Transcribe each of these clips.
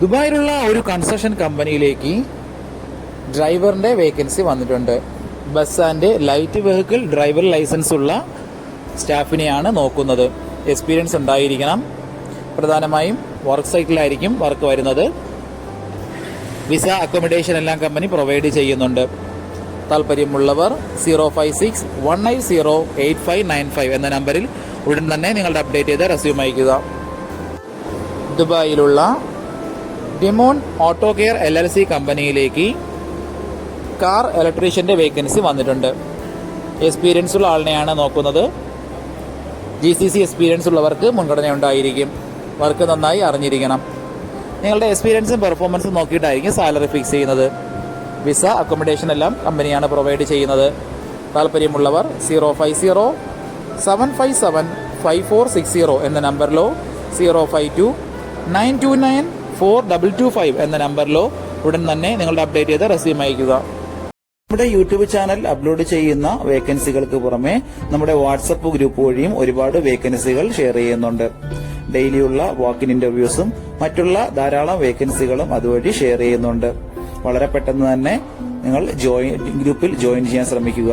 ദുബായിലുള്ള ഒരു കൺസ്ട്രക്ഷൻ കമ്പനിയിലേക്ക് ഡ്രൈവറിന്റെ വേക്കൻസി വന്നിട്ടുണ്ട്. Bus and light vehicle driver licence ഉള്ള സ്റ്റാഫിനെയാണ് നോക്കുന്നത്. എക്സ്പീരിയൻസ് ഉണ്ടായിരിക്കണം. പ്രധാനമായും വർക്ക് സൈറ്റിലായിരിക്കും വർക്ക് വരുന്നത്. വിസ അക്കോമഡേഷൻ എല്ലാം കമ്പനി പ്രൊവൈഡ് ചെയ്യുന്നുണ്ട്. താല്പര്യമുള്ളവർ zero five six one nine zero eight five nine five എന്ന നമ്പറിൽ ഉടൻ തന്നെ നിങ്ങളുടെ അപ്ഡേറ്റ് ചെയ്ത് റെസ്യൂം അയക്കുക ദുബായിലുള്ള ഡിമോൺ auto care L L C കമ്പനിയിലേക്ക് കാർ ഇലക്ട്രീഷ്യന്റെ വേക്കൻസി വന്നിട്ടുണ്ട്. എക്സ്പീരിയൻസ് ഉള്ള ആളിനെയാണ് നോക്കുന്നത്. ജി സി സി എക്സ്പീരിയൻസ് ഉള്ളവർക്ക് മുൻഗണന ഉണ്ടായിരിക്കും. വർക്ക് നന്നായി അറിഞ്ഞിരിക്കണം. നിങ്ങളുടെ എക്സ്പീരിയൻസും പെർഫോമൻസും നോക്കിയിട്ടായിരിക്കും സാലറി ഫിക്സ് ചെയ്യുന്നത്. വിസ അക്കോമഡേഷൻ എല്ലാം കമ്പനിയാണ് പ്രൊവൈഡ് ചെയ്യുന്നത്. താല്പര്യമുള്ളവർ zero five zero seven five seven five four six zero എന്ന നമ്പറിലോ zero five two nine two nine four double two five എന്ന നമ്പറിലോ ഉടൻ തന്നെ നിങ്ങളുടെ അപ്ഡേറ്റ് ചെയ്ത റെസ്യൂം അയക്കുക നമ്മുടെ യൂട്യൂബ് ചാനൽ അപ്ലോഡ് ചെയ്യുന്ന വേക്കൻസികൾക്ക് പുറമെ നമ്മുടെ വാട്സപ്പ് ഗ്രൂപ്പ് വഴിയും ഒരുപാട് വേക്കൻസികൾ ഷെയർ ചെയ്യുന്നുണ്ട്. ഡെയിലിയുള്ള വാക്കിൻ ഇന്റർവ്യൂസും മറ്റുള്ള ധാരാളം വേക്കൻസികളും അതുവഴി ഷെയർ ചെയ്യുന്നുണ്ട്. വളരെ പെട്ടെന്ന് തന്നെ നിങ്ങൾ ജോയിൻ ഗ്രൂപ്പിൽ ജോയിൻ ചെയ്യാൻ ശ്രമിക്കുക.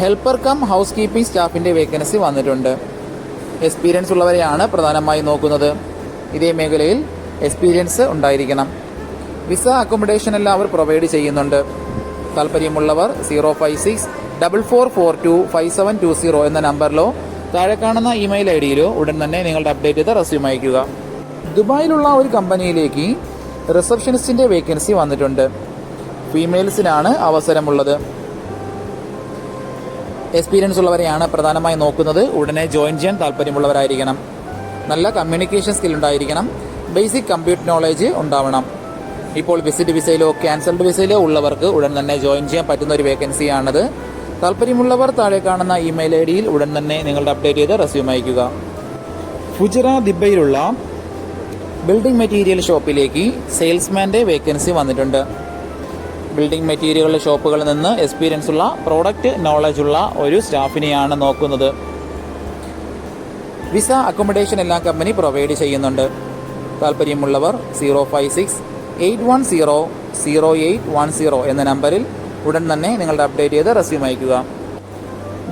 ഹെൽപ്പർ കം ഹൗസ് കീപ്പിംഗ് സ്റ്റാഫിന്റെ വേക്കൻസി വന്നിട്ടുണ്ട്. എക്സ്പീരിയൻസ് ഉള്ളവരെയാണ് പ്രധാനമായി നോക്കുന്നത്. ഇതേ മേഖലയിൽ എക്സ്പീരിയൻസ് ഉണ്ടായിരിക്കണം. വിസ അക്കോമഡേഷൻ എല്ലാം അവർ പ്രൊവൈഡ് ചെയ്യുന്നുണ്ട്. താല്പര്യമുള്ളവർ zero five six double four four two five seven two zero എന്ന നമ്പറിലോ താഴെ കാണുന്ന ഇമെയിൽ ഐ ഡിയിലോ ഉടൻ തന്നെ നിങ്ങളുടെ അപ്ഡേറ്റ് ചെയ്ത റെസ്യൂം അയക്കുക ദുബായിലുള്ള ഒരു കമ്പനിയിലേക്ക് റിസപ്ഷനിസ്റ്റിന്റെ വേക്കൻസി വന്നിട്ടുണ്ട്. ഫീമെയിൽസിനാണ് അവസരമുള്ളത്. എക്സ്പീരിയൻസ് ഉള്ളവരെയാണ് പ്രധാനമായി നോക്കുന്നത്. ഉടനെ ജോയിൻ ചെയ്യാൻ താല്പര്യമുള്ളവരായിരിക്കണം. നല്ല കമ്മ്യൂണിക്കേഷൻ സ്കിൽ ഉണ്ടായിരിക്കണം. ബേസിക് കമ്പ്യൂട്ടർ നോളേജ് ഉണ്ടാവണം. ഇപ്പോൾ വിസിറ്റ് വിസയിലോ ക്യാൻസൽഡ് വിസയിലോ ഉള്ളവർക്ക് ഉടൻ തന്നെ ജോയിൻ ചെയ്യാൻ പറ്റുന്ന ഒരു വേക്കൻസിയാണത് താല്പര്യമുള്ളവർ താഴെ കാണുന്ന ഇമെയിൽ ഐ ഡിയിൽ ഉടൻ തന്നെ നിങ്ങളുടെ അപ്ഡേറ്റ് ചെയ്ത് റെസ്യൂം അയക്കുക ഫുജറ ദിബയിലുള്ള ബിൽഡിംഗ് മെറ്റീരിയൽ ഷോപ്പിലേക്ക് സെയിൽസ്മാന്റെ വേക്കൻസി വന്നിട്ടുണ്ട്. ബിൽഡിംഗ് മെറ്റീരിയൽ ഷോപ്പുകളിൽ നിന്ന് എക്സ്പീരിയൻസ് ഉള്ള പ്രോഡക്റ്റ് നോളജ് ഉള്ള ഒരു സ്റ്റാഫിനെയാണ് നോക്കുന്നത്. വിസ അക്കോമഡേഷൻ എല്ലാ കമ്പനി പ്രൊവൈഡ് ചെയ്യുന്നുണ്ട്. താല്പര്യമുള്ളവർ zero five six eight one zero zero eight one zero എന്ന നമ്പറിൽ ഉടൻ തന്നെ നിങ്ങളുടെ അപ്ഡേറ്റ് ചെയ്ത് റെസ്യൂം അയക്കുക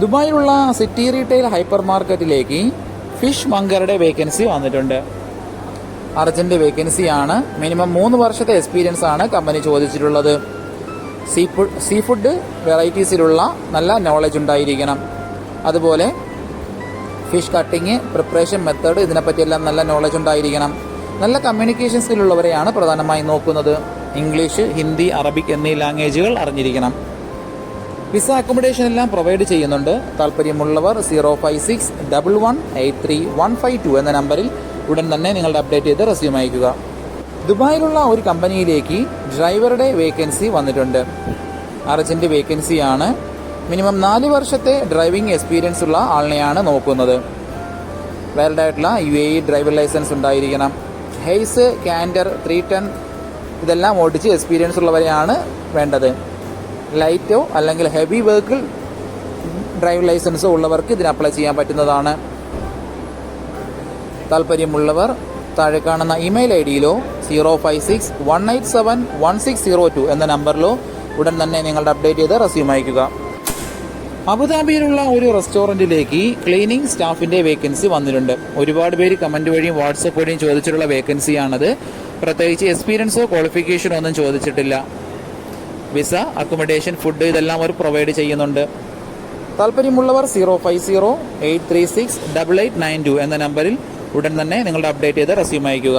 ദുബായിലുള്ള സിറ്റി റീറ്റെയിൽ ഹൈപ്പർ മാർക്കറ്റിലേക്ക് ഫിഷ് മങ്കറുടെ വേക്കൻസി വന്നിട്ടുണ്ട്. അർജന്റ് വേക്കൻസിയാണ് മിനിമം മൂന്ന് വർഷത്തെ എക്സ്പീരിയൻസ് ആണ് കമ്പനി ചോദിച്ചിട്ടുള്ളത്. സീ ഫുഡ് സീ ഫുഡ് വെറൈറ്റീസിലുള്ള നല്ല നോളജ് ഉണ്ടായിരിക്കണം. അതുപോലെ ഫിഷ് കട്ടിങ് പ്രിപ്പറേഷൻ മെത്തേഡ് ഇതിനെപ്പറ്റിയെല്ലാം നല്ല നോളജ് ഉണ്ടായിരിക്കണം. നല്ല കമ്മ്യൂണിക്കേഷൻ സ്കില്ലുള്ളവരെയാണ് പ്രധാനമായും നോക്കുന്നത്. ഇംഗ്ലീഷ് ഹിന്ദി അറബിക് എന്നീ ലാംഗ്വേജുകൾ അറിഞ്ഞിരിക്കണം. വിസ അക്കോമഡേഷൻ എല്ലാം പ്രൊവൈഡ് ചെയ്യുന്നുണ്ട്. താല്പര്യമുള്ളവർ zero five six double one eight three one five two എന്ന നമ്പറിൽ ഉടൻ തന്നെ നിങ്ങളുടെ അപ്ഡേറ്റ് ചെയ്ത് റെസ്യൂം അയക്കുക ദുബായിലുള്ള ഒരു കമ്പനിയിലേക്ക് ഡ്രൈവറുടെ വേക്കൻസി വന്നിട്ടുണ്ട്. അർജന്റ് വേക്കൻസിയാണ് മിനിമം നാല് വർഷത്തെ ഡ്രൈവിംഗ് എക്സ്പീരിയൻസ് ഉള്ള ആളിനെയാണ് നോക്കുന്നത്. വാലിഡ് ആയിട്ടുള്ള U A E driver licence ഉണ്ടായിരിക്കണം. ഹെയ്സ് കാൻഡർ ത്രീ ടെൻ ഇതെല്ലാം ഓടിച്ച് എക്സ്പീരിയൻസ് ഉള്ളവരെയാണ് വേണ്ടത്. ലൈറ്റോ അല്ലെങ്കിൽ ഹെവി വെഹിക്കിൾ ഡ്രൈവിംഗ് ലൈസൻസോ ഉള്ളവർക്ക് ഇതിന് അപ്ലൈ ചെയ്യാൻ പറ്റുന്നതാണ്. താല്പര്യമുള്ളവർ താഴെ കാണുന്ന email I ഡിയിലോ zero five six one eight seven one six zero two എന്ന നമ്പറിലോ ഉടൻ തന്നെ നിങ്ങളുടെ അപ്ഡേറ്റ് ചെയ്ത് റെസ്യൂം അയക്കുക അബുദാബിയിലുള്ള ഒരു റെസ്റ്റോറന്റിലേക്ക് ക്ലീനിങ് സ്റ്റാഫിന്റെ വേക്കൻസി വന്നിട്ടുണ്ട്. ഒരുപാട് പേര് കമന്റ് വഴിയും വാട്സപ്പ് വഴിയും ചോദിച്ചിട്ടുള്ള വേക്കൻസിയാണത് പ്രത്യേകിച്ച് എക്സ്പീരിയൻസോ ക്വാളിഫിക്കേഷനോ ഒന്നും ചോദിച്ചിട്ടില്ല. വിസ അക്കോമഡേഷൻ ഫുഡ് ഇതെല്ലാം അവർ പ്രൊവൈഡ് ചെയ്യുന്നുണ്ട്. താല്പര്യമുള്ളവർ zero five zero eight three six double eight nine two എന്ന നമ്പറിൽ ഉടൻ തന്നെ നിങ്ങളുടെ അപ്ഡേറ്റ് ചെയ്ത് റെസ്യൂം അയക്കുക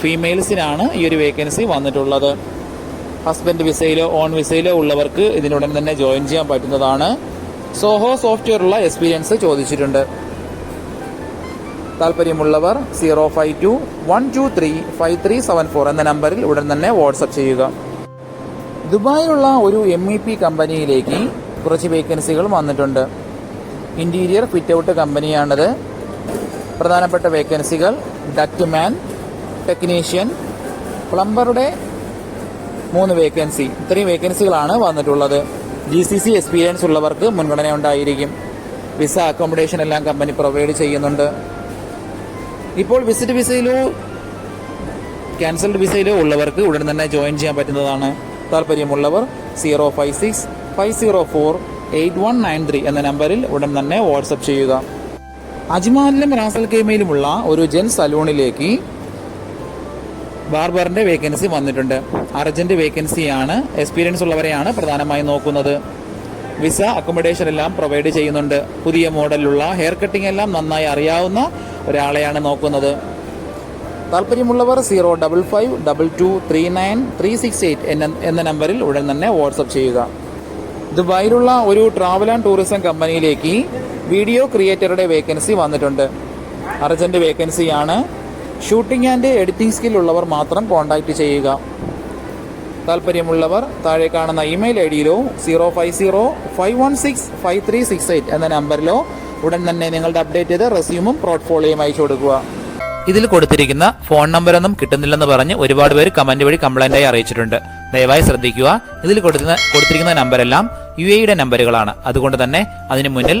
ഫീമെയിൽസിനാണ് ഈ ഒരു വേക്കൻസി വന്നിട്ടുള്ളത്. ഹസ്ബൻഡ് വിസയിലോ ഓൺ വിസയിലോ ഉള്ളവർക്ക് ഇതിനുടൻ തന്നെ ജോയിൻ ചെയ്യാൻ പറ്റുന്നതാണ്. സോഹോ സോഫ്റ്റ്വെയറുള്ള എക്സ്പീരിയൻസ് ചോദിച്ചിട്ടുണ്ട്. താല്പര്യമുള്ളവർ zero five two one two three five three seven four എന്ന നമ്പറിൽ ഉടൻ തന്നെ വാട്സപ്പ് ചെയ്യുക. ദുബായിലുള്ള ഒരു എം ഇ പി കമ്പനിയിലേക്ക് കുറച്ച് വേക്കൻസികൾ വന്നിട്ടുണ്ട്. ഇന്റീരിയർ ഫിറ്റ് ഔട്ട് കമ്പനിയാണിത്. പ്രധാനപ്പെട്ട വേക്കൻസികൾ ഡക്ട്മാൻ ടെക്നീഷ്യൻ പ്ലംബറുടെ മൂന്ന് വേക്കൻസി. ഇത്രയും വേക്കൻസികളാണ് വന്നിട്ടുള്ളത്. ജി സി സി എക്സ്പീരിയൻസ് ഉള്ളവർക്ക് മുൻഗണന ഉണ്ടായിരിക്കും. വിസ അക്കോമഡേഷൻ എല്ലാം കമ്പനി പ്രൊവൈഡ് ചെയ്യുന്നുണ്ട്. ഇപ്പോൾ വിസിറ്റ് വിസയിലോ ക്യാൻസൽഡ് വിസയിലോ ഉള്ളവർക്ക് ഉടൻ തന്നെ ജോയിൻ ചെയ്യാൻ പറ്റുന്നതാണ്. താല്പര്യമുള്ളവർ zero five six five zero four eight one nine three എന്ന നമ്പറിൽ ഉടൻ തന്നെ വാട്സപ്പ് ചെയ്യുക. അജ്മാലിലും റാസൽ കേമയിലുമുള്ള ഒരു ജെൻ സലൂണിലേക്ക് ബാർബറിന്റെ വേക്കൻസി വന്നിട്ടുണ്ട്. അർജന്റ് വേക്കൻസിയാണ് എക്സ്പീരിയൻസ് ഉള്ളവരെയാണ് പ്രധാനമായും നോക്കുന്നത്. വിസ അക്കോമഡേഷൻ എല്ലാം പ്രൊവൈഡ് ചെയ്യുന്നുണ്ട്. പുതിയ മോഡലിലുള്ള ഹെയർ കട്ടിംഗ് എല്ലാം നന്നായി അറിയാവുന്ന ഒരാളെയാണ് നോക്കുന്നത്. താല്പര്യമുള്ളവർ zero double five double two three nine three six eight എന്ന നമ്പറിൽ ഉടൻ തന്നെ വാട്സപ്പ് ചെയ്യുക. ദുബായിലുള്ള ഒരു ട്രാവൽ ആൻഡ് ടൂറിസം കമ്പനിയിലേക്ക് വീഡിയോ ക്രിയേറ്ററുടെ വേക്കൻസി വന്നിട്ടുണ്ട്. അർജന്റ് വേക്കൻസിയാണ് ഷൂട്ടിംഗ് ആൻഡ് എഡിറ്റിംഗ് സ്കിൽ ഉള്ളവർ മാത്രം കോൺടാക്റ്റ് ചെയ്യുക. താല്പര്യമുള്ളവർ താഴെ കാണുന്ന email I ഡിയിലോ zero five zero five one six five three six eight എന്ന നമ്പറിലോ ഉടൻ തന്നെ നിങ്ങളുടെ അപ്ഡേറ്റ് ചെയ്ത റെസ്യൂമും പോർട്ട്ഫോളിയോയും അയച്ചു കൊടുക്കുക. ഇതിൽ കൊടുത്തിരിക്കുന്ന ഫോൺ നമ്പറൊന്നും കിട്ടുന്നില്ലെന്ന് പറഞ്ഞ് ഒരുപാട് പേര് കമന്റ് വഴി കംപ്ലൈന്റ് ആയി അറിയിച്ചിട്ടുണ്ട്. ദയവായി ശ്രദ്ധിക്കുക. ഇതിൽ കൊടുത്തിരിക്കുന്ന നമ്പരെല്ലാം യു എയുടെ നമ്പറുകളാണ്. അതുകൊണ്ട് തന്നെ അതിന് മുന്നിൽ